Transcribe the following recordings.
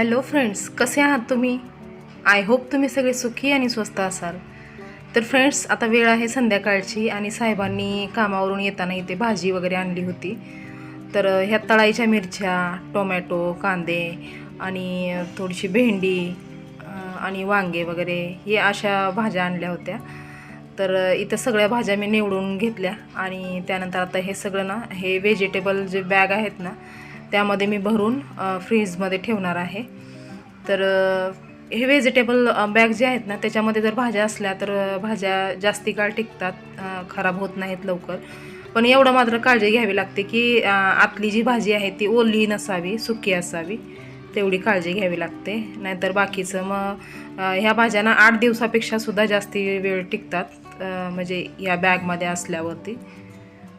Hello friends कसे आहात तुम्ही? आय होप तुम्ही सगळे सुखी आणि स्वस्त असाल. तर फ्रेंड्स आता वेळ आहे संध्याकाळची आणि साहेबांनी कामावरून येताना इथे भाजी वगैरे आणली होती. तर ह्या तळाईच्या मिरच्या टोमॅटो कांदे आणि थोडीशी भेंडी आणि वांगे वगैरे हे अशा भाज्या आणल्या होत्या. तर इथं सगळ्या भाज्या मी निवडून घेतल्या आणि त्यानंतर आता हे सगळं ना हे व्हेजिटेबल जे बॅग आहेत ना त्यामध्ये मी भरून फ्रीजमध्ये ठेवणार आहे. तर हे व्हेजिटेबल बॅग जे आहेत ना त्याच्यामध्ये जर भाज्या असल्या तर भाज्या जास्ती काळ टिकतात खराब होत नाहीत लवकर. पण एवढं मात्र काळजी घ्यावी लागते की आतली जी भाजी आहे ती ओली नसावी सुकी असावी तेवढी काळजी घ्यावी लागते. नाहीतर बाकीचं मग ह्या भाज्यांना आठ दिवसापेक्षा सुद्धा जास्ती वेळ टिकतात म्हणजे ह्या बॅगमध्ये असल्यावरती.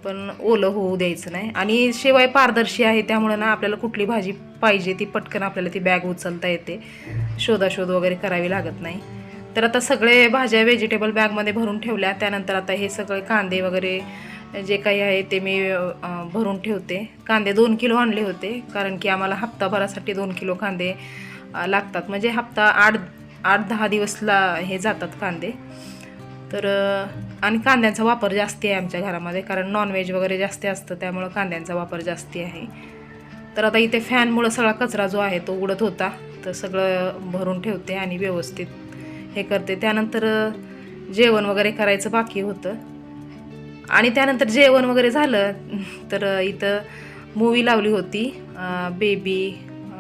पण ओलं होऊ द्यायचं नाही. आणि शिवाय पारदर्शी आहे त्यामुळे ना आपल्याला कुठली भाजी पाहिजे ती पटकन आपल्याला ती बॅग उचलता येते. शोधाशोध वगैरे करावी लागत नाही. तर आता सगळे भाज्या व्हेजिटेबल बॅगमध्ये भरून ठेवल्या. त्यानंतर आता हे सगळे कांदे वगैरे जे काही आहे ते मी भरून ठेवते. कांदे दोन किलो आणले होते कारण की आम्हाला हप्ताभरासाठी दोन किलो कांदे लागतात. म्हणजे हप्ता आठ आठ दहा दिवसला हे जातात कांदे. तर आणि कांद्यांचा वापर जास्ती आहे आमच्या घरामध्ये कारण नॉनव्हेज वगैरे जास्ती असतं त्यामुळं कांद्यांचा वापर जास्ती आहे. तर आता इथे फॅनमुळं सगळा कचरा जो आहे तो उडत होता. तर सगळं भरून ठेवते आणि व्यवस्थित हे करते. त्यानंतर जेवण वगैरे करायचं बाकी होतं. आणि त्यानंतर जेवण वगैरे झालं तर इथं मूवी लावली होती. बेबी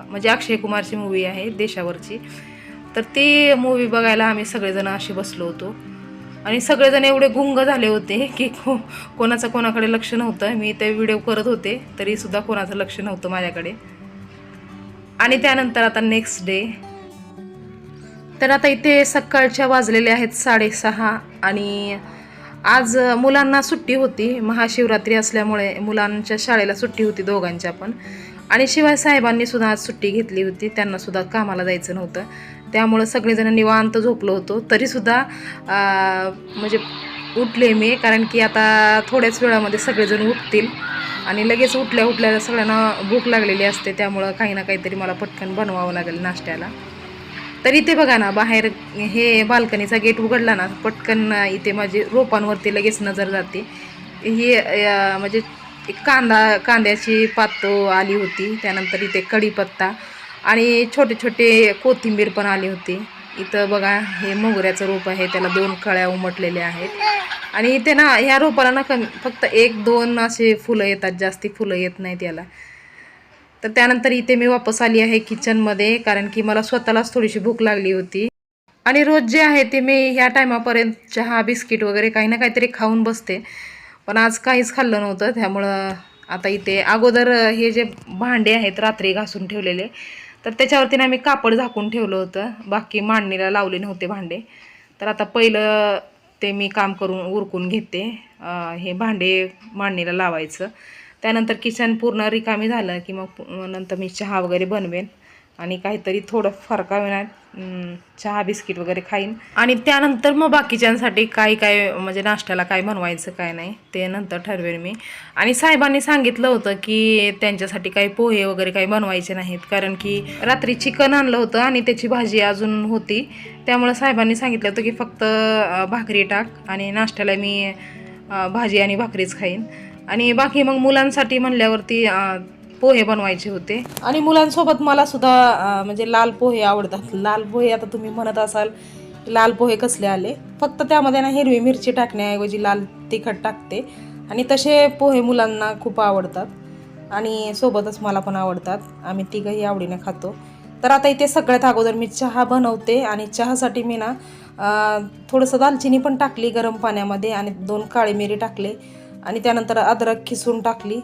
म्हणजे अक्षय कुमारची मूवी आहे देशावरची. तर ती मूवी बघायला आम्ही सगळेजण असे बसलो होतो. आणि सगळेजण एवढे गुंग झाले होते की को कोणाचं कोणाकडे लक्ष नव्हतं. मी ते व्हिडिओ करत होते तरीसुद्धा कोणाचं लक्ष नव्हतं माझ्याकडे. आणि त्यानंतर आता नेक्स्ट डे तर आता इथे सकाळच्या वाजलेले आहेत साडेसहा आणि आज मुलांना सुट्टी होती. महाशिवरात्री असल्यामुळे मुलांच्या शाळेला सुट्टी होती दोघांच्या पण. आणि शिवाय साहेबांनी सुद्धा आज सुट्टी घेतली होती. त्यांनासुद्धा कामाला जायचं नव्हतं. त्यामुळं सगळेजण निवांत झोपलो होतो. तरीसुद्धा म्हणजे उठले मी कारण की आता थोड्याच वेळामध्ये सगळेजण उठतील. आणि लगेच उठल्या उठल्या सगळ्यांना भूक लागलेली असते त्यामुळं काही ना काहीतरी मला पटकन बनवावं लागेल नाश्त्याला. तर इथे बघा ना बाहेर हे बाल्कनीचा गेट उघडला ना पटकन इथे माझी रोपांवरती लगेच नजर जाते. ही म्हणजे एक कांदा कांद्याची पातो आली होती त्यानंतर इथे कढीपत्ता आणि छोटे छोटे कोथिंबीर पण आली होती. इथं बघा हे मोगऱ्याचं रोप आहे त्याला दोन कळ्या उमटलेल्या आहेत. आणि इथे ना ह्या रोपाला ना कमी फक्त एक दोन असे फुलं येतात जास्ती फुलं येत नाहीत याला. तर त्यानंतर इथे मी वापस आली आहे किचनमध्ये कारण की मला स्वतःलाच थोडीशी भूक लागली होती. आणि रोज जे आहे ते मी ह्या टायमापर्यंत चहा बिस्किट वगैरे काही ना काहीतरी खाऊन बसते. पण आज काहीच खाल्लं नव्हतं त्यामुळं आता इथे अगोदर हे जे भांडे आहेत रात्री घासून ठेवलेले तर त्याच्यावरती ना मी कापड झाकून ठेवलं होतं. बाकी मांडणीला लावले नव्हते भांडे. तर आता पहिलं ते मी काम करून उरकून घेते. हे भांडे मांडणीला लावायचं. त्यानंतर किचन पूर्ण रिकामी झालं की मग नंतर मी चहा वगैरे बनवेन. आणि काहीतरी थोडं फरका विना चहा बिस्किट वगैरे खाईन. आणि त्यानंतर मग बाकीच्यांसाठी काय काय म्हणजे नाश्त्याला काय बनवायचं काय नाही ते नंतर ठरवेन मी. आणि साहेबांनी सांगितलं होतं की त्यांच्यासाठी काही पोहे वगैरे काही बनवायचे नाहीत. कारण की रात्री चिकन आणलं होतं आणि त्याची भाजी अजून होती. त्यामुळं साहेबांनी सांगितलं होतं की फक्त भाकरी टाक आणि नाश्त्याला मी भाजी आणि भाकरीच खाईन. आणि बाकी मग मुलांसाठी म्हणल्यावरती पोहे बनवायचे होते. आणि मुलांसोबत मला सुद्धा म्हणजे लाल पोहे आवडतात. लाल पोहे आता तुम्ही म्हणत असाल लाल पोहे कसले आले? फक्त त्यामध्ये ना हिरवी मिरची टाकण्याऐवजी लाल तिखट टाकते. आणि तसे पोहे मुलांना खूप आवडतात. आणि सोबतच मला पण आवडतात. आम्ही तिघंही आवडीने खातो. तर आता इथे सगळ्यात अगोदर मी चहा बनवते. आणि चहासाठी मी ना थोडंसं दालचिनी पण टाकली गरम पाण्यामध्ये. आणि दोन काळी मिरी टाकले. आणि त्यानंतर अद्रक खिसून टाकली.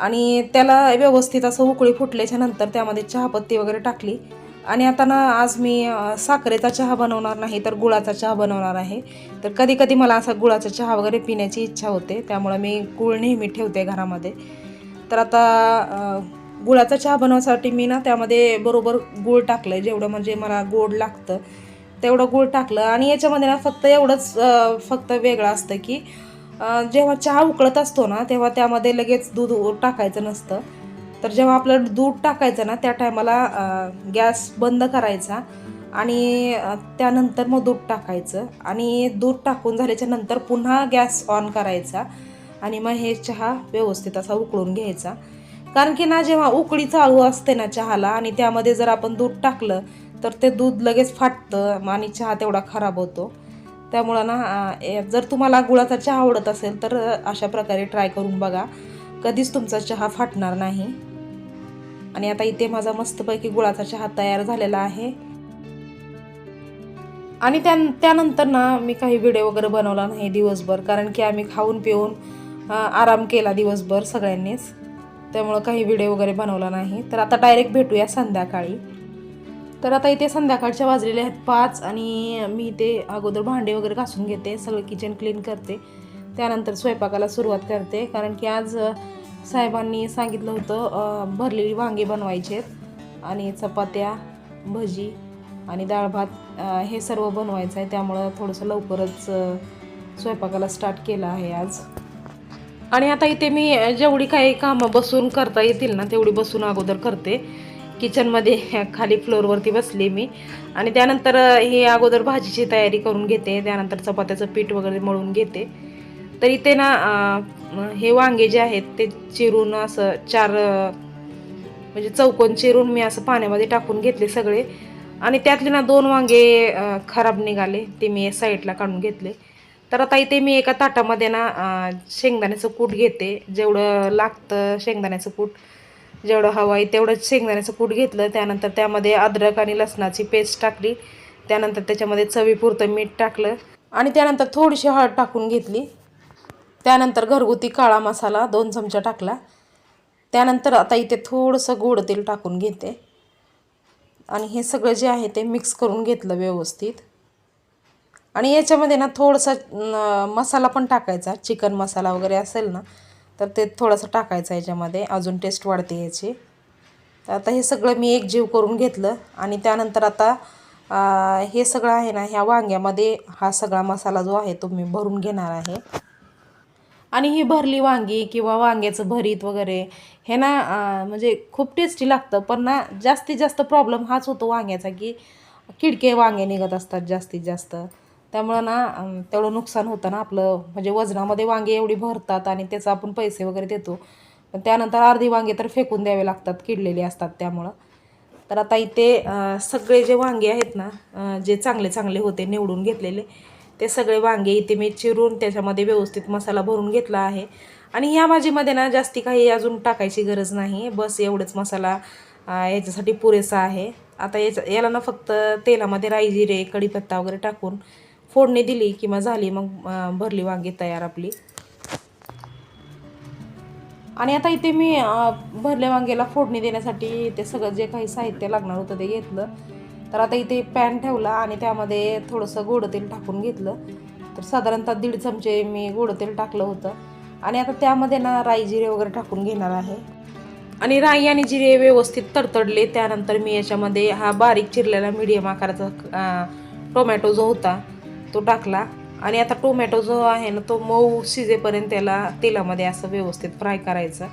आणि त्याला व्यवस्थित असं उकळी फुटल्याच्या नंतर त्यामध्ये चहापत्ती वगैरे टाकली. आणि आता ना आज मी साखरेचा चहा बनवणार नाही तर गुळाचा चहा बनवणार आहे. तर कधी कधी मला असा गुळाचा चहा वगैरे पिण्याची इच्छा होते त्यामुळं मी गुळ नेहमी ठेवते घरामध्ये. तर आता गुळाचा चहा बनवण्यासाठी मी ना त्यामध्ये बरोबर गूळ टाकलं आहे जेवढं म्हणजे मला गोड लागतं तेवढं गूळ टाकलं. आणि याच्यामध्ये ना फक्त एवढंच फक्त वेगळं असतं की जेव्हा चहा उकळत असतो ना तेव्हा त्यामध्ये लगेच दूध टाकायचं नसतं. तर जेव्हा आपलं दूध टाकायचं ना त्या टायमाला गॅस बंद करायचा आणि त्यानंतर मग दूध टाकायचं. आणि दूध टाकून झाल्याच्यानंतर पुन्हा गॅस ऑन करायचा आणि मग हे चहा व्यवस्थित असा उकळून घ्यायचा. कारण की ना जेव्हा उकळी चालू असते ना चहाला आणि त्यामध्ये जर आपण दूध टाकलं तर ते दूध लगेच फाटतं आणि चहा तेवढा खराब होतो. त्यामुळं ना ए- जर तुम्हाला गुळाचा चहा आवडत असेल तर अशा प्रकारे ट्राय करून बघा. कधीच तुमचा चहा फाटणार नाही. आणि आता इथे माझा मस्तपैकी गुळाचा चहा तयार झालेला आहे. आणि त्या त्यानंतर ना मी काही व्हिडिओ वगैरे बनवला नाही दिवसभर कारण की आम्ही खाऊन पिऊन आराम केला दिवसभर सगळ्यांनीच. त्यामुळं काही व्हिडिओ वगैरे बनवला नाही. तर आता डायरेक्ट भेटूया संध्याकाळी. तर आता इथे संध्याकाळच्या वाजलेले आहेत पाच आणि मी इथे अगोदर भांडे वगैरे घासून घेते सगळं किचन क्लीन करते. त्यानंतर स्वयंपाकाला सुरुवात करते कारण की आज साहेबांनी सांगितलं होतं भरलेली वांगे बनवायचे आहेत आणि चपात्या भजी आणि डाळ भात हे सर्व बनवायचं आहे. त्यामुळं थोडंसं लवकरच स्वयंपाकाला स्टार्ट केलं आहे आज. आणि आता इथे मी जेवढी काही कामं बसून करता येतील ना तेवढी बसून अगोदर करते. किचनमध्ये खाली फ्लोअरवरती बसले मी. आणि त्यानंतर हे अगोदर भाजीची तयारी करून घेते. त्यानंतर चपात्याचं पीठ वगैरे मळून घेते. तर इथे ना हे वांगे जे आहेत ते चिरून असं चार म्हणजे चौकोन चिरून मी असं पाण्यामध्ये टाकून घेतले सगळे. आणि त्यातले ना दोन वांगे खराब निघाले ते मी साईडला काढून घेतले. तर आता इथे मी एका ताटामध्ये ना शेंगदाण्याचं कूट घेते. जेवढं लागतं शेंगदाण्याचं कूट जेवढं हवं आहे तेवढंच शेंगदाण्याचं कूट घेतलं. त्यानंतर त्यामध्ये अद्रक आणि लसणाची पेस्ट टाकली. त्यानंतर त्याच्यामध्ये चवीपुरतं मीठ टाकलं. आणि त्यानंतर थोडीशी हळद टाकून घेतली. त्यानंतर घरगुती काळा मसाला दोन चमचा टाकला. त्यानंतर आता इथे थोडंसं गोड तेल टाकून घेते. आणि हे सगळं जे आहे ते मिक्स करून घेतलं व्यवस्थित. आणि याच्यामध्ये ना थोडंसं मसाला पण टाकायचा. चिकन मसाला वगैरे असेल ना तर ते थोडंसं टाकायचं याच्यामध्ये. अजून टेस्ट वाढते याची. तर आता हे सगळं मी एक जीव करून घेतलं आणि त्यानंतर आता आ, हे सगळं आहे ना ह्या वांग्यामध्ये हा सगळा मसाला जो आहे तो मी भरून घेणार आहे. आणि ही भरली वांगी किंवा वांग्याचं भरीत वगैरे हे ना म्हणजे खूप टेस्टी लागतं. पण ना जास्तीत जास्त प्रॉब्लेम हाच होतो वांग्याचा की किडके वांगे निघत असतात जास्तीत जास्त. त्यामुळं ना तेवढं नुकसान होतं ना आपलं. म्हणजे वजनामध्ये वांगे एवढी भरतात आणि त्याचं आपण पैसे वगैरे देतो. पण त्यानंतर अर्धी वांगे तर फेकून द्यावे लागतात किडलेले असतात त्यामुळं. तर आता इथे सगळे जे वांगे आहेत ना जे चांगले चांगले होते निवडून घेतलेले ते सगळे वांगे इथे मी चिरून त्याच्यामध्ये व्यवस्थित मसाला भरून घेतला आहे. आणि ह्या भाजीमध्ये ना जास्ती काही अजून टाकायची गरज नाही बस एवढंच मसाला याच्यासाठी पुरेसा आहे. आता याच्या याला ना फक्त तेलामध्ये राई जिरे कढीपत्ता वगैरे टाकून फोडणी दिली किंवा झाली मग भरली वांगी तयार आपली. आणि आता इथे मी भरल्या वांग्याला फोडणी देण्यासाठी ते सगळं जे काही साहित्य लागणार होतं ते घेतलं. तर आता इथे पॅन ठेवला आणि त्यामध्ये थोडंसं गोडं तेल टाकून घेतलं. तर साधारणतः दीड चमचे मी गोडं तेल टाकलं होतं. आणि आता त्यामध्ये ना राई जिरे वगैरे टाकून घेणार आहे. आणि राई आणि जिरे व्यवस्थित तडतडले त्यानंतर मी याच्यामध्ये हा बारीक चिरलेला मीडियम आकाराचा टोमॅटो जो होता तो टाकला आणि आता टोमॅटो जो आहे ना तो मऊ शिजेपर्यंत त्याला तेलामध्ये असं व्यवस्थित फ्राय करायचं.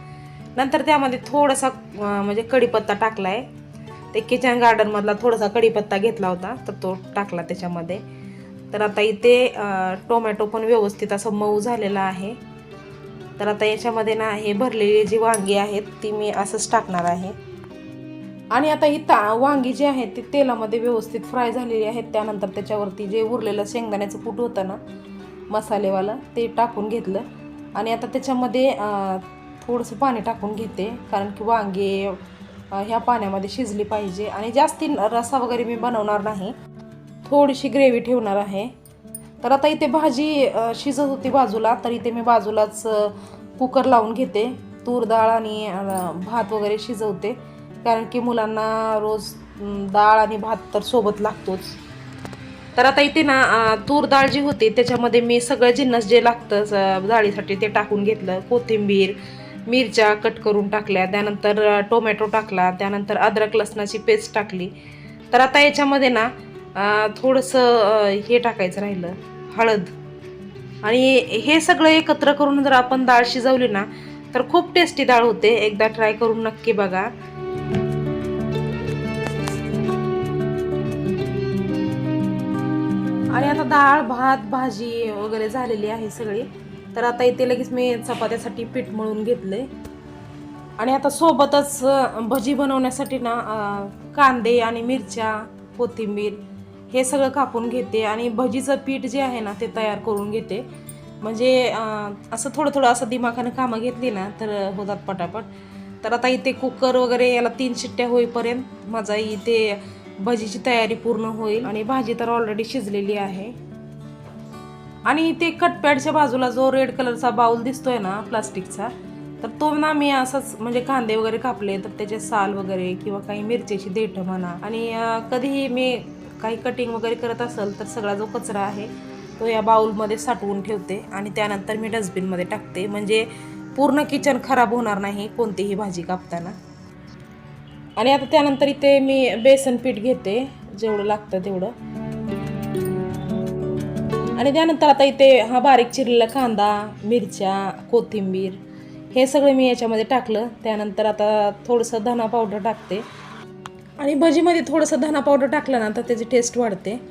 नंतर त्यामध्ये थोडासा म्हणजे कढीपत्ता टाकला आहे ते किचन गार्डनमधला थोडासा कढीपत्ता घेतला होता तर तो टाकला त्याच्यामध्ये. तर आता इथे टोमॅटो पण व्यवस्थित असं मऊ झालेला आहे. तर आता याच्यामध्ये ना हे भरलेली जी वांगी आहेत ती मी असंच टाकणार आहे. आणि आता ही ता वांगी जी आहेत ती तेलामध्ये व्यवस्थित फ्राय झालेली आहेत. त्यानंतर त्याच्यावरती जे उरलेलं शेंगदाण्याचं कूट होतं ना मसालेवालं ते टाकून घेतलं. आणि आता त्याच्यामध्ये थोडंसं पाणी टाकून घेते कारण की वांगे ह्या पाण्यामध्ये शिजली पाहिजे. आणि जास्ती रसा वगैरे मी बनवणार नाही. थोडीशी ग्रेव्ही ठेवणार आहे. तर आता इथे भाजी शिजत होती बाजूला तर इथे मी बाजूलाच कुकर लावून घेते. तूर डाळ आणि भात वगैरे शिजवते. कारण की मुलांना रोज डाळ आणि भात तर सोबत लागतोच. तर आता इथे ना तूर डाळ जी होती त्याच्यामध्ये मी सगळं जिन्नस जे लागतं डाळीसाठी ते टाकून घेतलं. कोथिंबीर मिरच्या कट करून टाकल्या. त्यानंतर टोमॅटो टाकला. त्यानंतर अद्रक लसणाची पेस्ट टाकली. तर आता याच्यामध्ये ना थोडंसं हे टाकायचं राहिलं. हळद. आणि हे सगळं एकत्र करून जर आपण डाळ शिजवली ना तर खूप टेस्टी डाळ होते. एकदा ट्राय करून नक्की बघा. आणि आता डाळ भात भाजी वगैरे झालेली आहे सगळी. तर आता इथे लगेच मी चपात्यासाठी पीठ मळून घेतलंय. आणि आता सोबतच भजी बनवण्यासाठी ना कांदे आणि मिरच्या कोथिंबीर हे सगळं कापून घेते. आणि भजीचं पीठ जे आहे ना ते तयार करून घेते. म्हणजे असं थोडं थोडं असं दिमाखानं कामं घेतली ना तर होतात पटापट. तर आता इथे कुकर वगैरे याला तीन शिट्ट्या होईपर्यंत माझा इथे भजीची तयारी पूर्ण होईल. आणि भाजी तर ऑलरेडी शिजलेली आहे. आणि ते कटपॅडच्या बाजूला जो रेड कलरचा बाउल दिसतोय ना प्लास्टिकचा तर तो ना मी असंच म्हणजे कांदे वगैरे कापले तर त्याचे साल वगैरे किंवा काही मिरचीची देठं म्हणा. आणि कधीही मी काही कटिंग वगैरे करत असेल तर सगळा जो कचरा आहे तो या बाउलमध्ये साठवून ठेवते. आणि त्यानंतर मी डस्टबिनमध्ये टाकते. म्हणजे पूर्ण किचन खराब होणार नाही कोणतीही भाजी कापताना. आणि आता त्यानंतर इथे मी बेसन पीठ घेते जेवढं लागतं तेवढं. आणि त्यानंतर आता इथे हा बारीक चिरलेला कांदा मिरच्या कोथिंबीर हे सगळं मी याच्यामध्ये टाकलं. त्यानंतर आता थोडंसं धना पावडर टाकते. आणि भजीमध्ये थोडंसं धना पावडर टाकलं ना तर त्याची टेस्ट वाढते.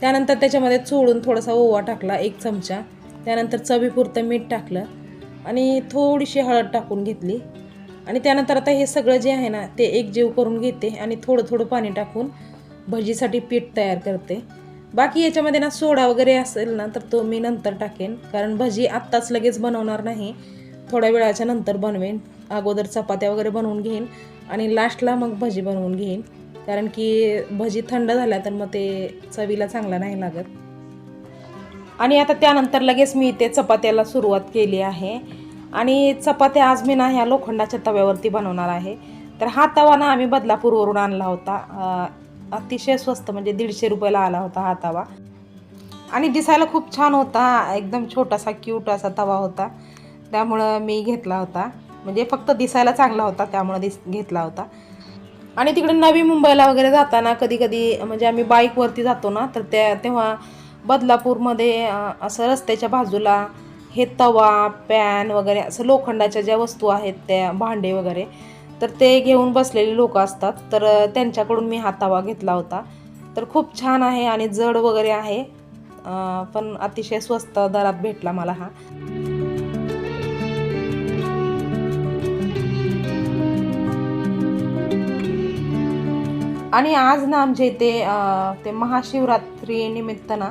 त्यानंतर त्याच्यामध्ये चोळून थोडासा ओवा टाकला एक चमचा. त्यानंतर चवीपुरतं मीठ टाकलं. आणि थोडीशी हळद टाकून घेतली. आणि त्यानंतर आता हे सगळं जे आहे ना ते एक जीव करून घेते आणि थोडं थोडं पाणी टाकून भजीसाठी पीठ तयार करते. बाकी याच्यामध्ये ना सोडा वगैरे असेल ना तर तो मी नंतर टाकेन. कारण भजी आत्ताच लगेच बनवणार नाही. थोड्या वेळाच्या नंतर बनवेन. अगोदर चपात्या वगैरे बनवून घेईन आणि लास्टला मग भजी बनवून घेईन. कारण की भजी थंड झाल्या तर मग ते चवीला चांगला नाही लागत. आणि आता त्यानंतर लगेच मी इथे चपात्याला सुरुवात केली आहे. आणि चपात्या आज मी ना ह्या लोखंडाच्या तव्यावरती बनवणार आहे. तर हा तवा ना आम्ही बदलापूरवरून आणला होता. अतिशय स्वस्त म्हणजे दीडशे रुपयाला आला होता हा तवा. आणि दिसायला खूप छान होता. एकदम छोटासा क्यूट असा तवा होता. त्यामुळं मी घेतला होता. म्हणजे फक्त दिसायला चांगला होता त्यामुळं दिस घेतला होता. आणि तिकडे नवी मुंबईला वगैरे जाताना कधी कधी म्हणजे आम्ही बाईकवरती जातो ना तर त्या तेव्हा बदलापूरमध्ये असं रस्त्याच्या बाजूला हे तवा पॅन वगैरे असं लोखंडाच्या ज्या वस्तू आहेत त्या भांडे वगैरे तर ते घेऊन बसलेले लोक असतात. तर त्यांच्याकडून मी हा तवा घेतला होता. तर खूप छान आहे आणि जड वगैरे आहे. पण अतिशय स्वस्त दरात भेटला मला हा. आणि आज ना आमच्या इथे ते महाशिवरात्री निमित्त ना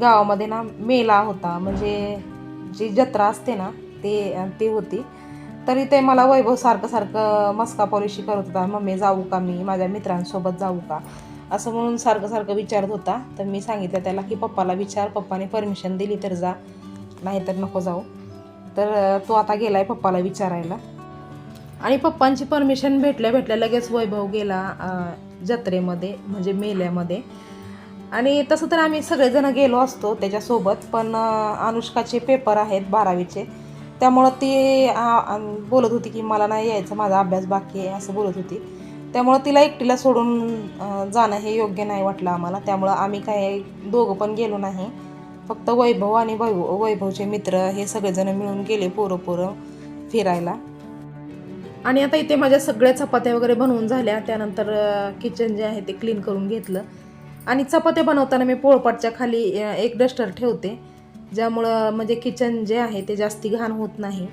गावामध्ये ना मेला होता. म्हणजे जी जत्रा असते ना ते ती होती. तरी ते मला वैभव सारखं सारखं मस्का पॉलिशी करत होता. मम्मी जाऊ का मी? माझ्या मित्रांसोबत जाऊ का? असं म्हणून सारखं सारखं विचारत होता. तर मी सांगितलं त्याला की पप्पाला विचार. पप्पाने परमिशन दिली तर जा. नाहीतर नको जाऊ. तर तो आता गेला आहे पप्पाला विचारायला. आणि पप्पांची परमिशन भेटल्या भेटल्या लगेच वैभव गेला जत्रेमध्ये म्हणजे मेल्यामध्ये. आणि तसं तर आम्ही सगळेजण गेलो असतो त्याच्यासोबत पण अनुष्काचे पेपर आहेत बारावीचे. त्यामुळं ती बोलत होती की मला नाही यायचं माझा अभ्यास बाकी आहे असं बोलत होती. त्यामुळं तिला एकटीला सोडून जाणं हे योग्य नाही वाटलं आम्हाला. त्यामुळं आम्ही काय दोघं पण गेलो नाही. फक्त वैभव आणि वैभव वैभवचे मित्र हे सगळेजण मिळून गेले पोरं पोरं फिरायला. आणि आता इथे माझ्या सगळ्या चपात्या वगैरे बनवून झाल्या. त्यानंतर किचन जे आहे ते क्लीन करून घेतलं. आणि चपात्या बनवताना मी पोळपाटच्या खाली एक डस्टर ठेवते ज्यामुळं म्हणजे किचन जे आहे ते जास्ती घाण होत नाही.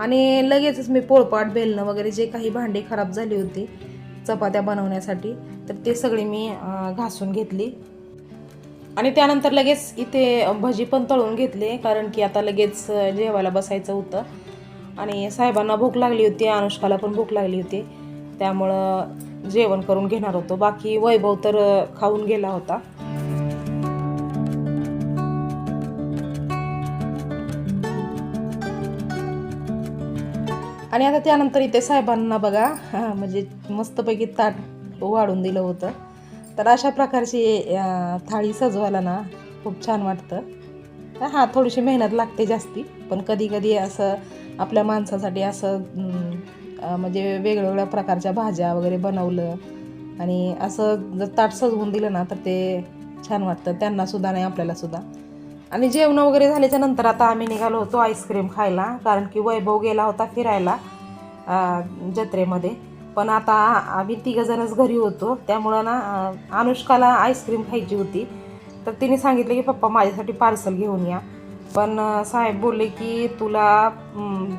आणि लगेचच मी पोळपाट बेलणं वगैरे जे काही भांडी खराब झाली होती चपात्या बनवण्यासाठी तर ते सगळे मी घासून घेतली. आणि त्यानंतर लगेच इथे भजी पण तळून घेतले कारण की आता लगेच जेवायला बसायचं होतं. आणि साहेबांना भूक लागली होती अनुष्काला पण भूक लागली होती. त्यामुळं जेवण करून घेणार होतो. बाकी वैभव तर खाऊन गेला होता. आणि आता त्यानंतर इथे साहेबांना बघा म्हणजे मस्तपैकी ताट वाढून दिलं होतं. तर अशा प्रकारची थाळी सजवायला ना खूप छान वाटतं. हां थोडीशी मेहनत लागते जास्ती पण कधी कधी असं आपल्या माणसासाठी असं म्हणजे वेगवेगळ्या प्रकारच्या भाज्या वगैरे बनवलं. आणि असं जर ताट सजवून दिलं ना तर ते छान वाटतं. त्यांना सुद्धा नाही आपल्याला सुद्धा. आणि जेवण वगैरे झाल्याच्यानंतर आता आम्ही निघालो होतो आईस्क्रीम खायला. कारण की वैभव गेला होता फिरायला जत्रेमध्ये. पण आता आम्ही तिघंजणच घरी होतो. त्यामुळं ना अनुष्काला आईस्क्रीम खायची होती. तर तिने सांगितलं की पप्पा माझ्यासाठी पार्सल घेऊन या. पण साहेब बोलले की तुला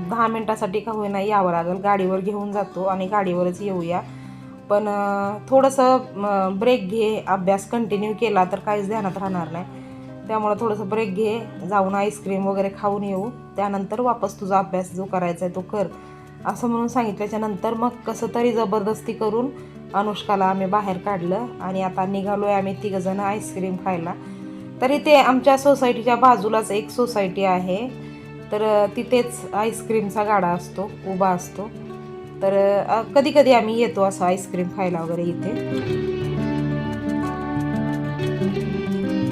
दहा मिनटासाठी का होईना यावं लागेल. गाडीवर घेऊन जातो आणि गाडीवरच येऊया. पण थोडंसं ब्रेक घे. अभ्यास कंटिन्यू केला तर काहीच ध्यानात राहणार नाही. त्यामुळं थोडंसं ब्रेक घे. जाऊन आईस्क्रीम वगैरे खाऊन येऊ. त्यानंतर वापस तुझा अभ्यास जो करायचा आहे तो कर. असं म्हणून सांगितल्याच्या नंतर मग कसं तरी जबरदस्ती करून अनुष्काला आम्ही बाहेर काढलं आणि आता निघालो आहे आम्ही तिघंजणं आईस्क्रीम खायला. तर इथे आमच्या सोसायटीच्या बाजूलाच एक सोसायटी आहे. तर तिथेच आईस्क्रीमचा गाडा असतो उभा असतो. तर कधी कधी आम्ही येतो असं आईस्क्रीम खायला वगैरे इथे.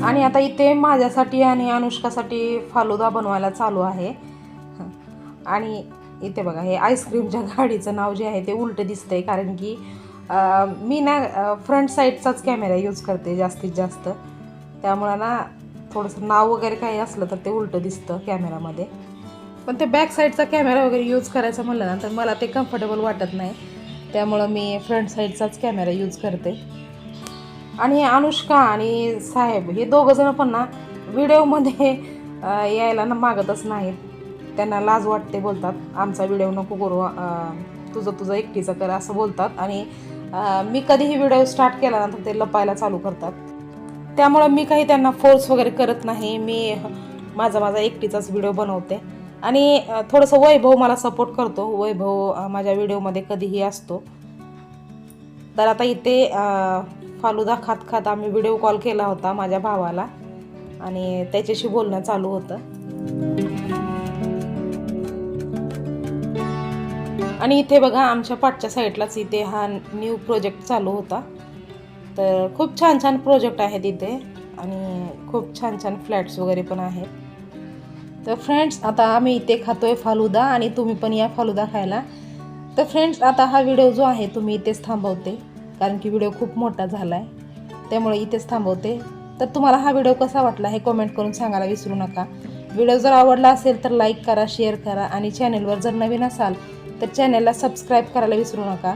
आणि आता इथे माझ्यासाठी आणि अनुष्कासाठी फालुदा बनवायला चालू आहे. आणि इथे बघा हे आईस्क्रीमच्या गाडीचं नाव जे आहे ते उलटं दिसतंय कारण की मी ना फ्रंट साईडचाच कॅमेरा यूज करते जास्तीत जास्त. त्यामुळं ना थोडंसं नाव वगैरे काही असलं तर ते उलटं दिसतं कॅमेरामध्ये. पण ते बॅक साईडचा कॅमेरा वगैरे यूज करायचं म्हणलं ना तर मला ते कम्फर्टेबल वाटत नाही. त्यामुळं मी फ्रंट साईडचाच कॅमेरा यूज करते. आणि अनुष्का आणि साहेब हे दोघंजणं पण ना व्हिडिओमध्ये यायला ना मागतच नाहीत. त्यांना लाज वाटते बोलतात. आमचा व्हिडिओ नको करू तुझं तुझं एकटीचं कर असं बोलतात. आणि मी कधीही व्हिडिओ स्टार्ट केला ना तर ते लपायला चालू करतात. त्यामुळं मी काही त्यांना फोर्स वगैरे करत नाही. मी माझा माझा एकटीचाच व्हिडिओ बनवते. आणि थोडंसं वैभव मला सपोर्ट करतो. वैभव माझ्या व्हिडिओमध्ये कधीही असतो. तर आता इथे फालुदा खात खात आम्ही व्हिडिओ कॉल केला होता माझ्या भावाला. आणि त्याच्याशी बोलणं चालू होतं. आणि इथे बघा आमच्या पाठच्या साईडलाच इथे हा न्यू प्रोजेक्ट चालू होता. तर खूप छान छान प्रोजेक्ट आहेत इथे आणि खूप छान छान फ्लॅट्स वगैरे पण आहेत. तर फ्रेंड्स आता आम्ही इथे खातोय फालुदा आणि तुम्ही पण या फालुदा खायला. तर फ्रेंड्स आता हा व्हिडिओ जो आहे तुम्ही इथेच थांबवते कारण की व्हिडिओ खूप मोठा झाला आहे त्यामुळे इथेच थांबवते. तर तुम्हाला हा व्हिडिओ कसा वाटला हे कमेंट करून सांगायला विसरू नका. व्हिडिओ जर आवडला असेल तर लाईक करा शेअर करा आणि चॅनेलवर जर नवीन असाल तर चॅनेलला सबस्क्राईब करायला विसरू नका.